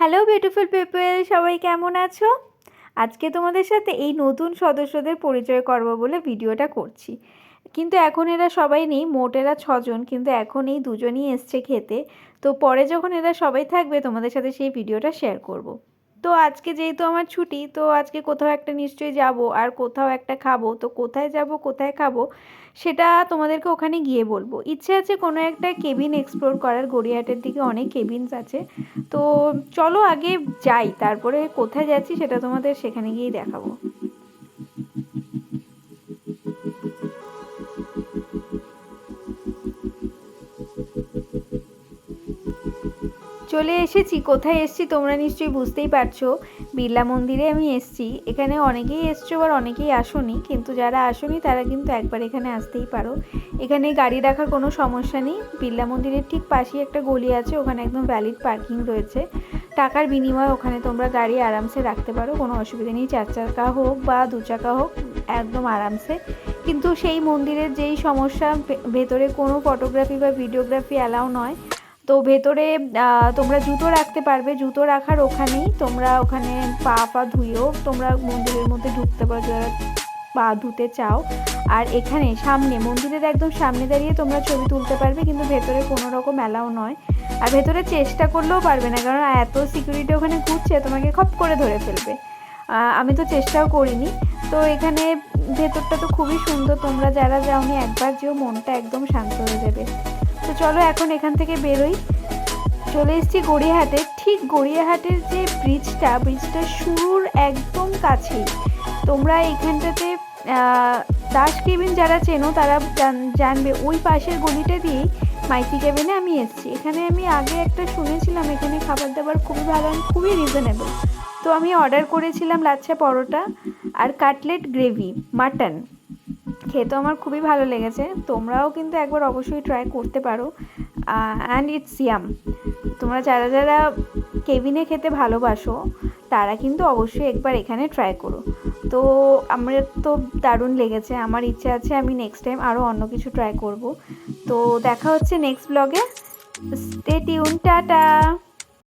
Hello beautiful people সবাই কেমন আছো? আজকে তোমাদের সাথে এই নতুন সদস্যদের পরিচয় করব বলে ভিডিওটা করছি। কিন্তু এখন এরা সবাই নেই, মোট এরা ছজন, কিন্তু এখন এই দুজনই এসছে খেতে। তো পরে যখন এরা সবাই থাকবে, তোমাদের সাথে সেই ভিডিওটা শেয়ার করব। তো আজকে যেহেতু আমার ছুটি, তো আজকে কোথাও একটা নিশ্চয়ই যাব। আর কোথাও একটা খাব। তো কোথায় যাব, কোথায় খাব, সেটা তোমাদেরকে ওখানে গিয়ে বলব। ইচ্ছে আছে কোনো একটা কেবিন এক্সপ্লোর করার। গড়িয়াহাটের দিকে অনেক কেবিনস আছে। তো চলো আগে যাই। তারপরে কোথায় যাচ্ছি সেটা তোমাদের সেখানে গিয়েই দেখাবো। চলে এসেছি, কোথায় এসেছি তোমরা নিশ্চয়ই বুঝতেই পারছ। বিড়লা মন্দিরে আমি এসেছি, এখানে অনেকেই এসছো আর অনেকেই আসোনি, কিন্তু যারা আসোনি তারা কিন্তু একবার এখানে আসতেই পারো। এখানে গাড়ি রাখার কোনো সমস্যা নেই, বিড়লা মন্দিরের ঠিক পাশেই একটা গলি আছে, ওখানে একদম ভ্যালিড পার্কিং রয়েছে। টাকার বিনিময়ে ওখানে তোমরা গাড়ি আরামসে রাখতে পারো, কোনো অসুবিধা নেই, চার চাকা হোক বা দু চাকা হোক, একদম আরামসে। কিন্তু সেই মন্দিরের যেই সমস্যা ভেতরে কোনো ফটোগ্রাফি বা ভিডিওগ্রাফি অ্যালাউ নয় তো ভেতরে তোমরা জুতো রাখতে পারবে। জুতো রাখার ওখানেই তোমরা ওখানে পা পা ধুয়েও তোমরা মন্দিরের মধ্যে ঢুকতে পারো, যারা পা ধুতে চাও। আর এখানে সামনে, মন্দিরের একদম সামনে দাঁড়িয়ে তোমরা ছবি তুলতে পারবে, কিন্তু ভেতরে কোনো রকম অ্যালাউ নয়। আর ভেতরে চেষ্টা করলেও পারবে না, কারণ এত সিকিউরিটি ওখানে ঘুরছে, তোমাকে খপ করে ধরে ফেলবে। আমি তো চেষ্টাও করিনি। তো এখানে ভেতরটা তো খুবই সুন্দর, তোমরা যারা যাওনি একবার যেও, মনটা একদম শান্ত হয়ে যাবে। তো চলো এখন এখান থেকে বেরোই। চলে এসেছি গড়িয়াহাটে। ঠিক গড়িয়াহাটের যে ব্রিজটা ব্রিজটা শুরুর একদম কাছেই। তোমরা এইখানটাতে দাস কেবিন যারা চেনো, তারা জানবে। ওই পাশের গলিটা দিয়েই মাইতি কেবিনে আমি এসেছি। এখানে আমি আগে একটা শুনেছিলাম, এখানে খাবার দাবার খুবই ভালো খুবই রিজনেবল তো আমি অর্ডার করেছিলাম লাচ্ছা পরোটা আর কাটলেট গ্রেভি মাটন খেতে আমার খুবই ভালো লেগেছে। তোমরাও কিন্তু একবার অবশ্যই ট্রাই করতে পারো। অ্যান্ড ইটস ইয়াম তোমরা যারা যারা কেবিনে খেতে ভালোবাসো, তারা কিন্তু অবশ্যই একবার এখানে ট্রাই করো। তো আমার তো দারুণ লেগেছে। আমার ইচ্ছে আছে আমি নেক্সট টাইম আরও অন্য কিছু ট্রাই করব। তো দেখা হচ্ছে নেক্সট ব্লগে স্টে টিউন টাটা!